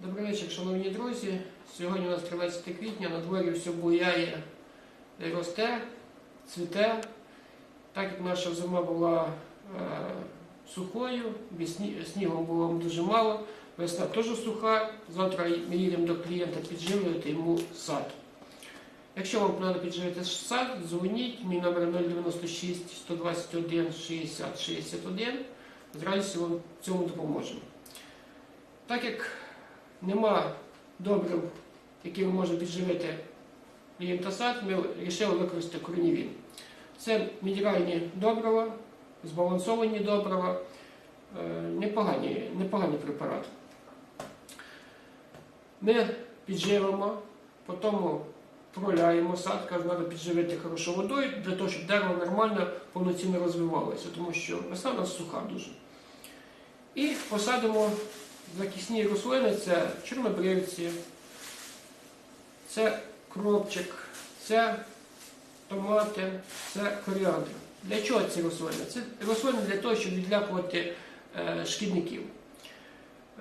Добрий вечір, шановні друзі. Сьогодні у нас 13 квітня, на дворі все буяє, росте, цвіте. Так як наша зима була е, сухою, снігу було дуже мало, весна теж суха. Завтра ми їдемо до клієнта підживлювати йому сад. Якщо вам треба підживити сад, дзвоніть, мій номер 096 121 60 61. З радістю вам в цьому допоможемо. Так як нема добрив, які ви можете підживити клієнта сад, ми вирішили використати корнівін. Це мінеральні добрива, збалансовані добрива, е, непогані, непоганий препарат. Ми підживимо, потім проляємо сад, кажу, треба підживити хорошо водою, для того, щоб дерево нормально, повноцінно розвивалося, тому що весна у нас суха дуже. І посадимо захисні рослини це чорнобривці, це кропчик, це томати, це коріандр. Для чого ці рослини? Це рослини для того, щоб відлякувати е, шкідників.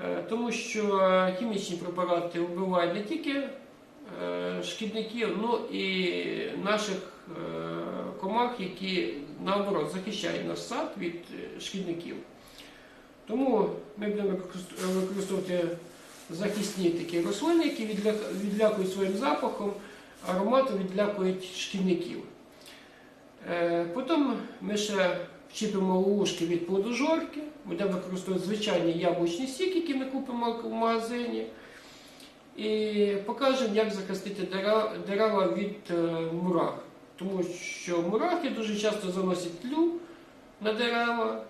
Е, тому що хімічні препарати вбивають не тільки е, шкідників, ну і наших комах, які наоборот захищають наш сад від шкідників. Тому ми будемо використовувати захисні такі рослини, які відлякують своїм запахом, ароматом відлякують шкідників. Е, Потім ми ще вчіпимо ловушки від плодожорки, будемо використовувати звичайні яблучні сік, які ми купимо в магазині. І покажемо, як захистити дерева, дерева від е, мурах. Тому що мурахи дуже часто заносять тлю на дерева.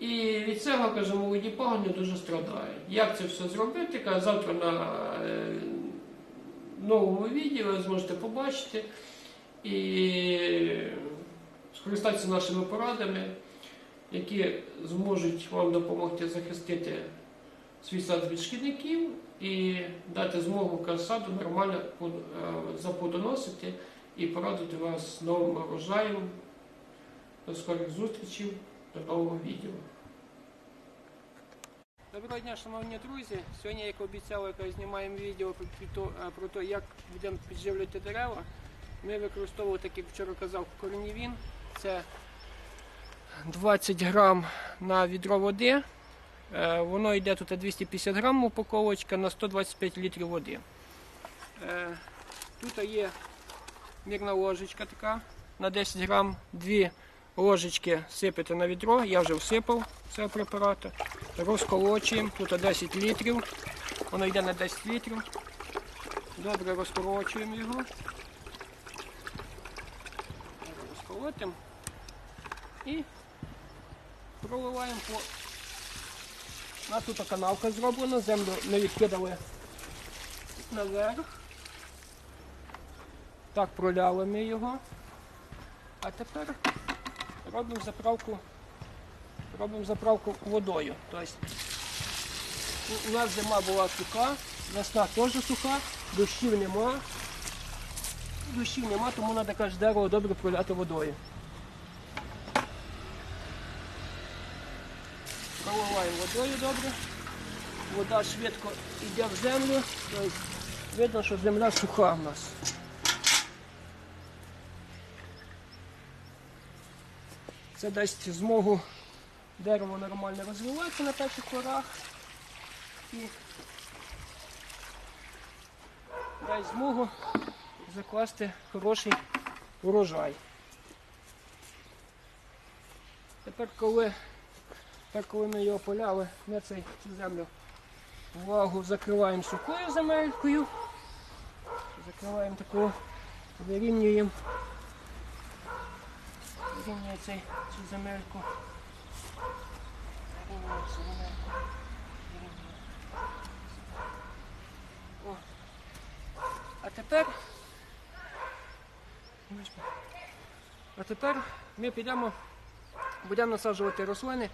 І від цього, каже, молоді пагони дуже страдають. Як це все зробити? Каже, завтра на е, новому відео ви зможете побачити і скористатися нашими порадами, які зможуть вам допомогти захистити свій сад від шкідників і дати змогу каже, саду нормально е, і порадити вас новим урожаєм. До скорих зустрічей, до нового відео. Доброго дня, шановні друзі. Сьогодні, як обіцяли, знімаємо відео е, про те, як будемо підживлювати дерева. Ми використовували, так як вчора казав, корнівін. Це 20 грам на відро води. Е, Воно йде тут 250 грам упаковочка на 125 літрів води. Е, Тут є мірна ложечка така на 10 грам, дві ложечки сипете на відро, я вже всипав цього препарату. Розколочуємо, тут 10 літрів, воно йде на 10 літрів. Добре розколочуємо його. Розколотимо і проливаємо по. У нас тут канавка зроблена, землю ми відкидали наверх. Так, проляли ми його. А тепер робимо заправку, робимо заправку водою. Тобто у- нас зима була суха, весна теж суха, дощів нема. Дощів нема, тому треба каже дерево добре проляти водою. Проливаємо водою добре. Вода швидко йде в землю. Тобто видно, що земля суха в нас. Це дасть змогу дереву нормально розвиватися на перших порах і дасть змогу закласти хороший урожай. Тепер, коли, тепер, коли ми його поляли, ми цей, цю землю влагу закриваємо сухою земелькою, закриваємо таку, вирівнюємо Цей цю земельку. Зрівняй цю земельку. О. А тепер. А тепер ми підемо, будемо насаджувати рослини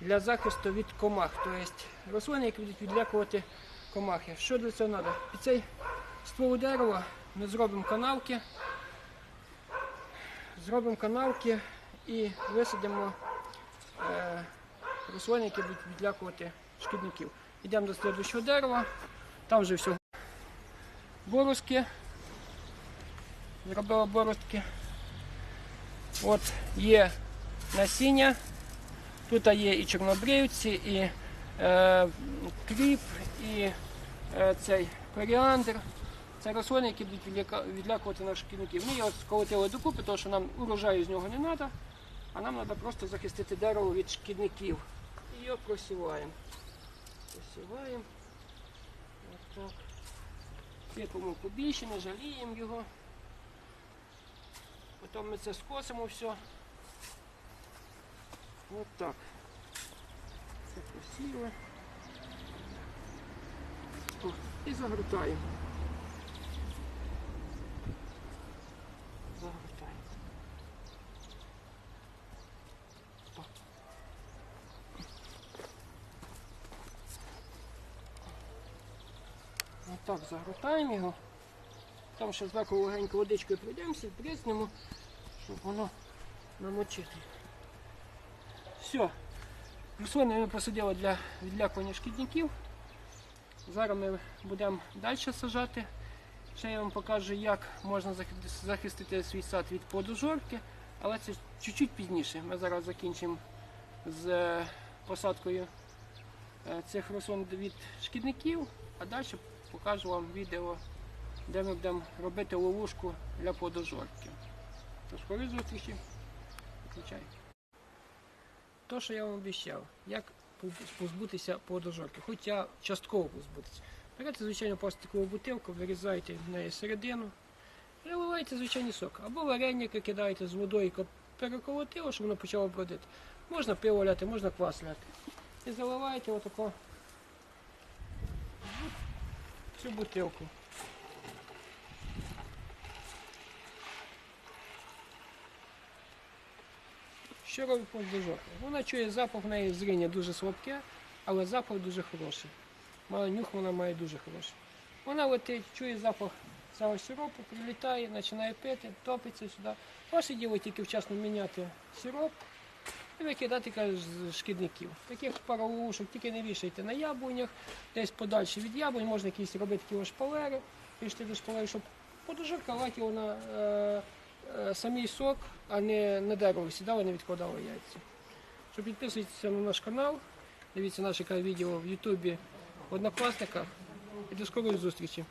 для захисту від комах. Тобто рослини, які будуть відлякувати комахи. Що для цього треба? Під цей ствол дерева ми зробимо канавки зробимо канавки і висадимо е, рослини, які будуть відлякувати шкідників. Йдемо до слідуючого дерева, Там вже все. Борозки. Зробила борозки. От є насіння. Тут є і чорнобривці, і е, кріп, і е, цей коріандр. Це рослини, які будуть відлякувати наших шкідників. Ми його сколотили докупи, тому що нам урожаю з нього не треба, а нам треба просто захистити дерево від шкідників. І його просіваємо. Просіваємо. Ось так. Сипемо побільше, не жаліємо його. Потім ми це скосимо все. Ось так. Це. О, І. Загортаємо. Так. Ось так загортаємо його. Там ще зверху легенько водичкою пройдемося, бризнемо, щоб воно намочити. Все. Рослини ми посадили для відлякування шкідників. Зараз ми будемо далі сажати. Ще я вам покажу, як можна захистити свій сад від подожорки, але це чуть-чуть пізніше. Ми зараз закінчимо з е, посадкою е, цих рослин від шкідників, а далі покажу вам відео, де ми будемо робити ловушку для подожорки. Тож, коли зустрічі, включай. То, що я вам обіцяв, як позбутися подожорки, хоча частково позбутися. Берете, звичайно, пластикову бутилку, вирізаєте в неї середину і виливаєте звичайний сок. Або вареники кидаєте з водою, переколотило, щоб воно почало бродити. Можна пиво ляти, можна квас ляти. І заливаєте отако в цю бутилку. Що робить подожорка? Вона чує запах в неї зріння дуже слабке, але запах дуже хороший. Має нюх вона має дуже хороший. Вона летить, чує запах цього сиропу, прилітає, починає пити, топиться сюди. Ваше діло тільки вчасно міняти сироп і викидати з шкідників. Таких паровушок тільки не вішайте на яблунях, десь подальше від яблунь, можна якісь робити такі шпалери, пішти до шпалери, щоб подожорка латіла на е, е, самий сок, а не на дерево сідала, не відкладала яйця. Що підписуйтесь на наш канал, дивіться наше відео в Ютубі в Однокласниках і до скорої зустрічі.